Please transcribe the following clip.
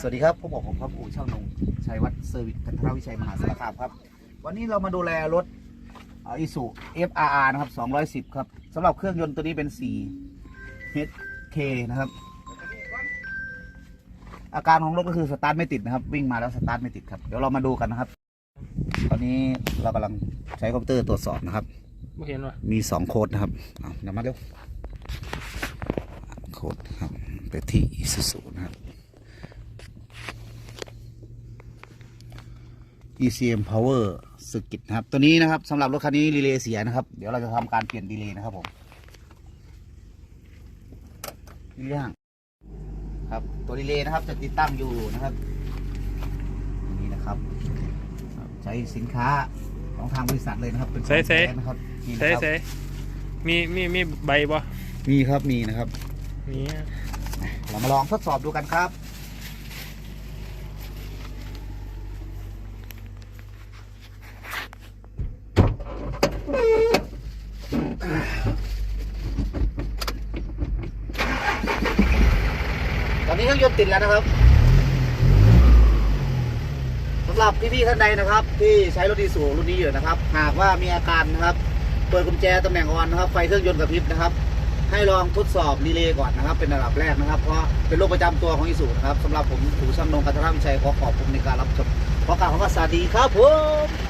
สวัสดีครับผมบอกผมครับอู่ช่างนงชัยวัฒน์เซอร์วิสกันทราวิชัยมหาสารคามครับ วันนี้เรามาดูแลรถอีซู FRR นะครับ 210 ครับสำหรับเครื่องยนต์ตัวนี้เป็น4 HK นะครับ อาการของรถก็คือสตาร์ทไม่ติดนะครับ วิ่งมาแล้วสตาร์ทไม่ติดครับ เดี๋ยวเรามาดูกันนะครับ ตอนนี้เรากำลังใช้คอมพิวเตอร์ตรวจสอบนะครับไม่เห็นว่ะมีสองโค้ดนะครับเอาเดี๋ยวมาเร็วโค้ดครับไปที่ Isuzu นะครับ ECM Power Circuit นะครับ ตัวนี้นะครับสำหรับรถคันนี้รีเลย์เสียนะครับ เดี๋ยวเราจะทำการเปลี่ยนดีเลย์นะครับผมนี่เรื่องครับ ตัวดีเลย์นะครับจะติดตั้งอยู่นะครับอันนี้นะครับครับ ใช้สินค้าของทางบริษัทเลยนะครับเป็นของใส่ใส่แท้นะครับนี่นะเซ่ครับเซ่มีมีมีใบบ่มีครับมีนะครับมีเรามาลองทดสอบดูกันครับ ตอนนี้เครื่องยนต์ติดแล้วนะครับสำหรับพี่ๆท่านใดนะครับ ที่ใช้รถดีสูรุ่นนี้อยู่นะครับ หากว่ามีอาการนะครับ เปิดกุญแจตำแหน่งออนนะครับ ไฟเครื่องยนต์กระพริบนะครับ ให้ลองทดสอบรีเลย์ก่อนนะครับ เป็นระดับแรกนะครับ เพราะเป็นโรคประจำตัวของอิสุนะครับสำหรับผมถูช่างนงกัตราวิชัยขอขอบคุณในการรับชมขอกล่าวคำว่าสวัสดีครับผม